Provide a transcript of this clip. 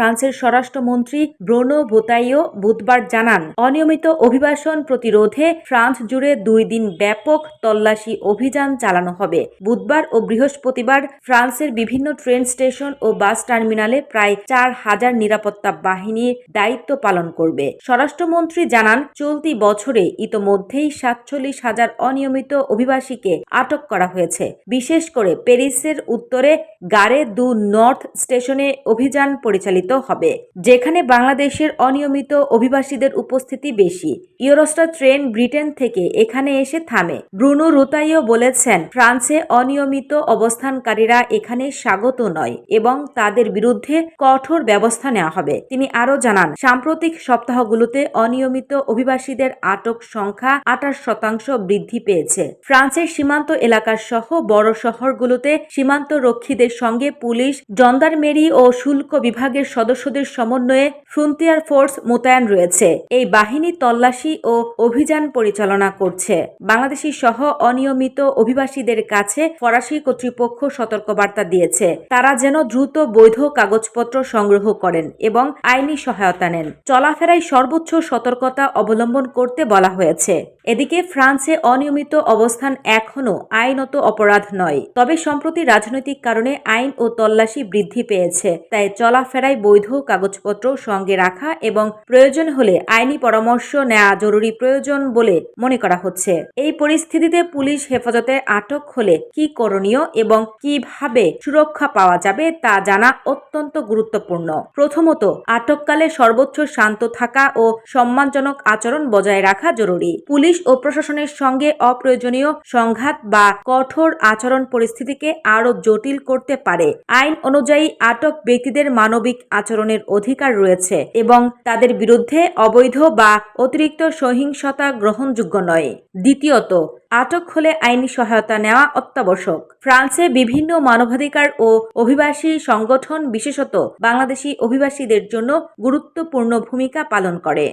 ফ্রান্সের স্বরাষ্ট্রমন্ত্রী ব্রোনো ভোতাইও বুধবার জানান, অনিয়মিত অভিবাসন প্রতিরোধে ফ্রান্স জুড়ে দুই দিন ব্যাপক তল্লাশি অভিযান চালানো হবে। বুধবার ও বৃহস্পতিবার ফ্রান্সের বিভিন্ন ট্রেন স্টেশন ও বাস টার্মিনালে প্রায় চার হাজার নিরাপত্তা বাহিনীর দায়িত্ব পালন করবে। স্বরাষ্ট্রমন্ত্রী জানান, চলতি বছরে ইতোমধ্যেই সাতচল্লিশ হাজার অনিয়মিত অভিবাসীকে আটক করা হয়েছে। বিশেষ করে প্যারিসের উত্তরে গারে দু নর্থ স্টেশনে অভিযান পরিচালিত হবে, যেখানে বাংলাদেশের অনিয়মিত অভিবাসীদের উপস্থিতি বেশি। ইউরোস্টার ট্রেন ব্রিটেন থেকে এখানে এসে থামে। ব্রুনো রুতাইও বলেছেন, ফ্রান্সে অনিয়মিত অবস্থানকারীরা এখানে স্বাগত নয় এবং তাদের বিরুদ্ধে কঠোর ব্যবস্থা নেওয়া হবে। তিনি আরও জানান, সাম্প্রতিক সপ্তাহগুলোতে অনিয়মিত অভিবাসীদের আটক সংখ্যা আঠাশ শতাংশ বৃদ্ধি পেয়েছে। ফ্রান্সের সীমান্ত এলাকার সহ বড় শহরগুলোতে সীমান্ত রক্ষীদের সঙ্গে পুলিশ, জন্দারমেরি ও শুল্ক বিভাগের সদস্যদের সমন্বয়ে ফ্রন্টিয়ার ফোর্স মোতায়েন রয়েছে। এই বাহিনী তল্লাশি ও অভিযান পরিচালনা করছে। বাংলাদেশি সহ অনিয়মিত অভিবাসীদের কাছে ফরাসি কর্তৃপক্ষ সতর্কবার্তা দিয়েছে। তারা যেন দ্রুত বৈধ কাগজপত্র সংগ্রহ করেন এবং আইনি সহায়তা নেন। চলাফেরায় সর্বোচ্চ সতর্কতা অবলম্বন করতে বলা হয়েছে। এদিকে ফ্রান্সে অনিয়মিত অবস্থান এখনও আইনত অপরাধ নয়। তবে সম্প্রতি রাজনৈতিক কারণে আইন ও তল্লাশি বৃদ্ধি পেয়েছে, তাই চলাফেরায় বৈধ কাগজপত্র সঙ্গে রাখা এবং প্রয়োজন হলে আইনি পরামর্শ নেওয়া জরুরি প্রয়োজন বলে মনে করা হচ্ছে। এই পরিস্থিতিতে পুলিশ হেফাজতে আটক হলে কি করণীয় এবং কীভাবে সুরক্ষা পাওয়া যাবে তা জানা অত্যন্ত গুরুত্বপূর্ণ। প্রথমত, আটককালে সর্বোচ্চ শান্ত থাকা ও সম্মানজনক আচরণ বজায় রাখা জরুরি। পুলিশ ও প্রশাসনের সঙ্গে অপ্রয়োজনীয় সংঘাত বা কঠোর আচরণ পরিস্থিতিকে আরও জটিল করতে পারে। আইন অনুযায়ী আটক ব্যক্তিদের মানবিক আচরণের অধিকার রয়েছে এবং তাদের বিরুদ্ধে অবৈধ বা অতিরিক্ত সহিংসতা গ্রহণযোগ্য নয়। দ্বিতীয়ত, আটক হলে আইনি সহায়তা নেওয়া অত্যাবশ্যক। ফ্রান্সে বিভিন্ন মানবাধিকার ও অভিবাসী সংগঠন বিশেষত বাংলাদেশি অভিবাসীদের জন্য গুরুত্বপূর্ণ ভূমিকা পালন করে।